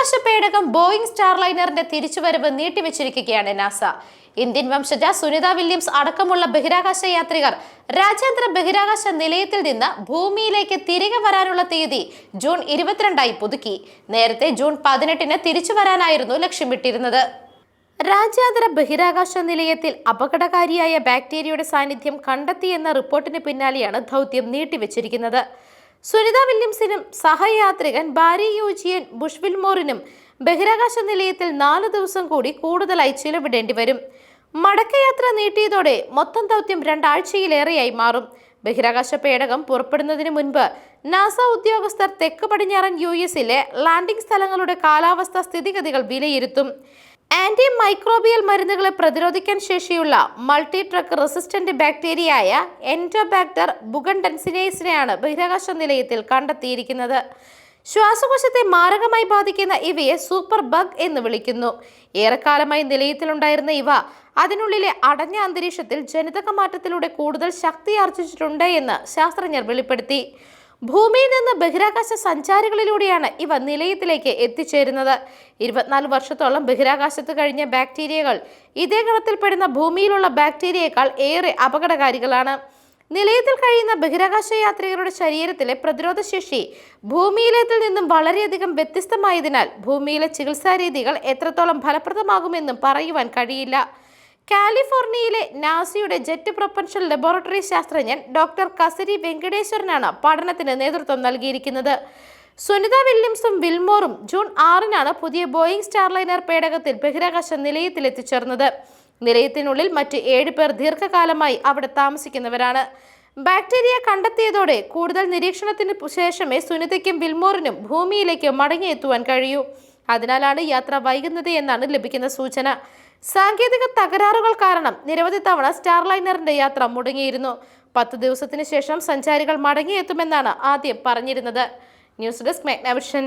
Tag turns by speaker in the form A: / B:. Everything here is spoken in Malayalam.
A: ബഹിരാകാശ പേടകം ബോയിങ് സ്റ്റാർലൈനറിന്റെ തിരിച്ചുവരവ് നീട്ടിവെച്ചിരിക്കുകയാണ് നാസ. ഇന്ത്യൻ വംശജ സുനിത വില്യംസ് അടക്കമുള്ള ബഹിരാകാശ യാത്രികർ രാജ്യാന്തര ബഹിരാകാശ നിലയത്തിൽ നിന്ന് ഭൂമിയിലേക്ക് തിരികെ വരാനുള്ള തീയതി ജൂൺ ഇരുപത്തിരണ്ടായി പുതുക്കി. നേരത്തെ ജൂൺ പതിനെട്ടിന് തിരിച്ചു വരാനായിരുന്നു ലക്ഷ്യമിട്ടിരുന്നത്. രാജ്യാന്തര ബഹിരാകാശ നിലയത്തിൽ അപകടകാരിയായ ബാക്ടീരിയയുടെ സാന്നിധ്യം കണ്ടെത്തിയെന്ന റിപ്പോർട്ടിന് പിന്നാലെയാണ് ദൗത്യം നീട്ടിവെച്ചിരിക്കുന്നത്. സുനിത വില്യംസിനും സഹയാത്രികൻ ബാരി യൂജിയൻ ബുഷ്വിൽമോറിനും ബഹിരാകാശ നിലയത്തിൽ നാല് ദിവസം കൂടി കൂടുതലായി ചിലവിടേണ്ടി വരും. മടക്കയാത്ര നീട്ടിയതോടെ മൊത്തം ദൗത്യം രണ്ടാഴ്ചയിലേറെയായി മാറും. ബഹിരാകാശ പേടകം പുറപ്പെടുന്നതിന് മുൻപ് നാസ ഉദ്യോഗസ്ഥർ തെക്ക് പടിഞ്ഞാറൻ യു എസിലെ ലാൻഡിംഗ് സ്ഥലങ്ങളുടെ കാലാവസ്ഥ സ്ഥിതിഗതികൾ വിലയിരുത്തും. ആന്റി മൈക്രോബിയൽ മരുന്നുകളെ പ്രതിരോധിക്കാൻ ശേഷിയുള്ള മൾട്ടി റെസിസ്റ്റന്റ് ബാക്ടീരിയയായ എന്റോബാക്ടർ ബുഗൻഡൻസിനേസിനെയാണ് ബഹിരാകാശ നിലയത്തിൽ കണ്ടെത്തിയിരിക്കുന്നത്. ശ്വാസകോശത്തെ മാരകമായി ബാധിക്കുന്ന ഇവയെ സൂപ്പർ ബഗ് എന്ന് വിളിക്കുന്നു. ഏറെക്കാലമായി നിലയത്തിലുണ്ടായിരുന്ന ഇവ അതിനുള്ളിലെ അടഞ്ഞ അന്തരീക്ഷത്തിൽ ജനിതക മാറ്റത്തിലൂടെ കൂടുതൽ ശക്തി ആർജിച്ചിട്ടുണ്ട് എന്ന് ശാസ്ത്രജ്ഞർ വെളിപ്പെടുത്തി. ഭൂമിയിൽ നിന്ന് ബഹിരാകാശ സഞ്ചാരികളിലൂടെയാണ് ഇവ നിലയത്തിലേക്ക് എത്തിച്ചേരുന്നത്. ഇരുപത്തിനാല് വർഷത്തോളം ബഹിരാകാശത്ത് കഴിഞ്ഞ ബാക്ടീരിയകൾ ഇതേ ഗണത്തിൽപ്പെടുന്ന ഭൂമിയിലുള്ള ബാക്ടീരിയേക്കാൾ ഏറെ അപകടകാരികളാണ്. നിലയത്തിൽ കഴിയുന്ന ബഹിരാകാശ യാത്രികരുടെ ശരീരത്തിലെ പ്രതിരോധശേഷി ഭൂമിയിലേതിൽ നിന്നും വളരെയധികം വ്യത്യസ്തമായതിനാൽ ഭൂമിയിലെ ചികിത്സാ രീതികൾ എത്രത്തോളം ഫലപ്രദമാകുമെന്നും പറയുവാൻ കഴിയില്ല. കാലിഫോർണിയയിലെ നാസിയുടെ ജെറ്റ് പ്രൊപ്പൻഷൻ ലബോറട്ടറി ശാസ്ത്രജ്ഞൻ ഡോക്ടർ കസരി വെങ്കടേശ്വരനാണ് പഠനത്തിന് നേതൃത്വം നൽകിയിരിക്കുന്നത്. സുനിത വില്യംസും വിൽമോറും ജൂൺ ആറിനാണ് പുതിയ ബോയിങ് സ്റ്റാർലൈനർ പേടകത്തിൽ ബഹിരാകാശ നിലയത്തിൽ എത്തിച്ചേർന്നത് നിലയത്തിനുള്ളിൽ മറ്റ് ഏഴ് പേർ ദീർഘകാലമായി അവിടെ താമസിക്കുന്നവരാണ്. ബാക്ടീരിയ കണ്ടെത്തിയതോടെ കൂടുതൽ നിരീക്ഷണത്തിന് ശേഷമേ സുനിതയ്ക്കും വിൽമോറിനും ഭൂമിയിലേക്ക് മടങ്ങിയെത്തുവാൻ കഴിയൂ. അതിനാലാണ് യാത്ര വൈകുന്നത് എന്നാണ് ലഭിക്കുന്ന സൂചന. സാങ്കേതിക തകരാറുകൾ കാരണം നിരവധി തവണ സ്റ്റാർലൈനറിന്റെ യാത്ര മുടങ്ങിയിരുന്നു. പത്ത് ദിവസത്തിന് ശേഷം സഞ്ചാരികൾ മടങ്ങിയെത്തുമെന്നാണ് ആദ്യം പറഞ്ഞിരുന്നത്. News desk മെഗ്നവിഷൻ.